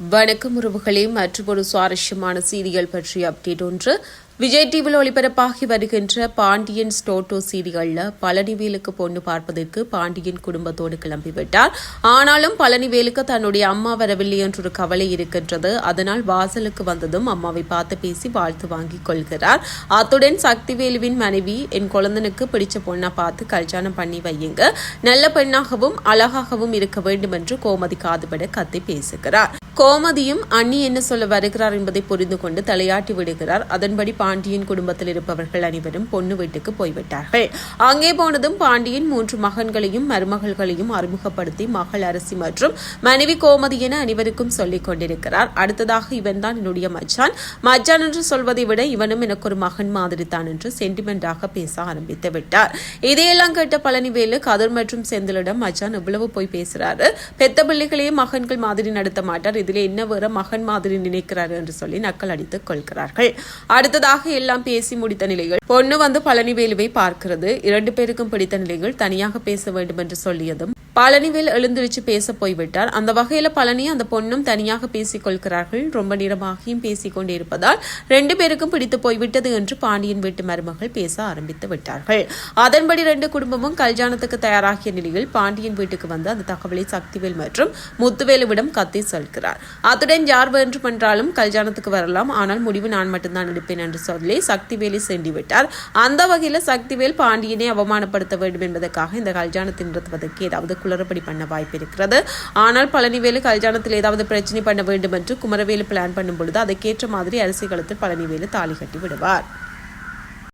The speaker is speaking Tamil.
வணக்கம் உறவுகளே மற்றும் ஒரு சுவாரஸ்யமான சீரியல் பற்றிய அப்டேட் ஒன்று. விஜய் டிவியில் ஒளிபரப்பாகி வருகின்ற பாண்டியன் ஸ்டோட்டோ சீரியல்ல பழனிவேலுக்கு பொண்ணு பார்ப்பதற்கு பாண்டியன் குடும்பத்தோடு கிளம்பிவிட்டார். ஆனாலும் பழனிவேலுக்கு தன்னுடைய அம்மா வரவில்லை என்றொரு கவலை இருக்கின்றது. அதனால் வாசலுக்கு வந்ததும் அம்மாவை பார்த்து பேசி வாழ்த்து வாங்கிக் கொள்கிறார். அத்துடன் சக்திவேலுவின் மனைவி என் குழந்தனுக்கு பிடிச்ச பொண்ணா பார்த்து கல்யாணம் பண்ணி வையுங்க. நல்ல பெண்ணாகவும் அழகாகவும் இருக்க வேண்டும் என்று கோமதி காதுபட கத்தி பேசுகிறார். கோமதியும் அண்ணி என்ன சொல்ல வருகிறார் என்பதை புரிந்து கொண்டு தலையாட்டி விடுகிறார். அதன்படி பாண்டியன் குடும்பத்தில் இருப்பவர்கள் அனைவரும் பொண்ணு வீட்டுக்கு போய்விட்டார்கள். அங்கே போனதும் பாண்டியன் மூன்று மகன்களையும் மருமகள்களையும் அறிமுகப்படுத்தி மகள் அரசி மற்றும் மனைவி கோமதி என அனைவருக்கும் சொல்லிக் கொண்டிருக்கிறார். அடுத்ததாக இவன் தான் என்னுடைய மச்சான். மச்சான் என்று சொல்வதை விட இவனும் எனக்கு ஒரு மகன் மாதிரி தான் என்று சென்டிமெண்டாக பேச ஆரம்பித்து விட்டார். இதையெல்லாம் கேட்ட பழனிவேலு கதிர் மற்றும் செந்திலிடம் மச்சான் இவ்வளவு போய் பேசுறாரு. பெத்த பிள்ளைகளையே மகன்கள் மாதிரி நடத்த மாட்டார். இதில் என்ன வர மகன் மாதிரி நினைக்கிறார் என்று சொல்லி நக்கல் அடித்துக் கொள்கிறார்கள். அடுத்ததாக எல்லாம் பேசி முடித்த நிலையில் பொண்ணு வந்து பழனிவேலுவை பார்க்கிறது. இரண்டு பேருக்கும் பிடித்த நிலையில் தனியாக பேச வேண்டும் என்று சொல்லியதும் பழனிவேல் எழுந்திருச்சு பேச போய்விட்டார். அந்த வகையில பழனி அந்த பொண்ணும் தனியாக பேசிக் கொள்கிறார்கள் ரொம்ப நேரமாகியும் பேசிக் கொண்டே இருப்பதால் ரெண்டு பேருக்கும் பிடித்து போய்விட்டது என்று பாண்டியன் வீட்டு மருமகள் பேச ஆரம்பித்து விட்டார்கள். அதன்படி ரெண்டு குடும்பமும் கல்யாணத்துக்கு தயாராகிய நிலையில் பாண்டியன் வீட்டுக்கு வந்து அந்த தகவலை சக்திவேல் மற்றும் முத்துவேலுவிடம் கத்தி சொல்கிறார். அத்துடன் யார் வேண்டுமென்றாலும் கல்யாணத்துக்கு வரலாம். ஆனால் முடிவு நான் மட்டும்தான் எடுப்பேன் என்று சொல்லி சக்திவேலை சென்று விட்டார் அந்த வகையில் சக்திவேல் பாண்டியனை அவமானப்படுத்த வேண்டும் என்பதற்காக இந்த கல்யாணத்தை நிறுத்துவதற்கு ஏதாவது குளறுபடி பண்ண வாய்ப்பு இருக்கிறது ஆனால் பழனிவேலு கல்யாணத்தில் ஏதாவது பிரச்சனை பண்ண வேண்டும் என்று குமரவேலு பிளான் பண்ணும் பொழுது அதற்கேற்ற மாதிரி அரிசி களத்தில் பழனிவேலு தாலி கட்டி விடுவார்.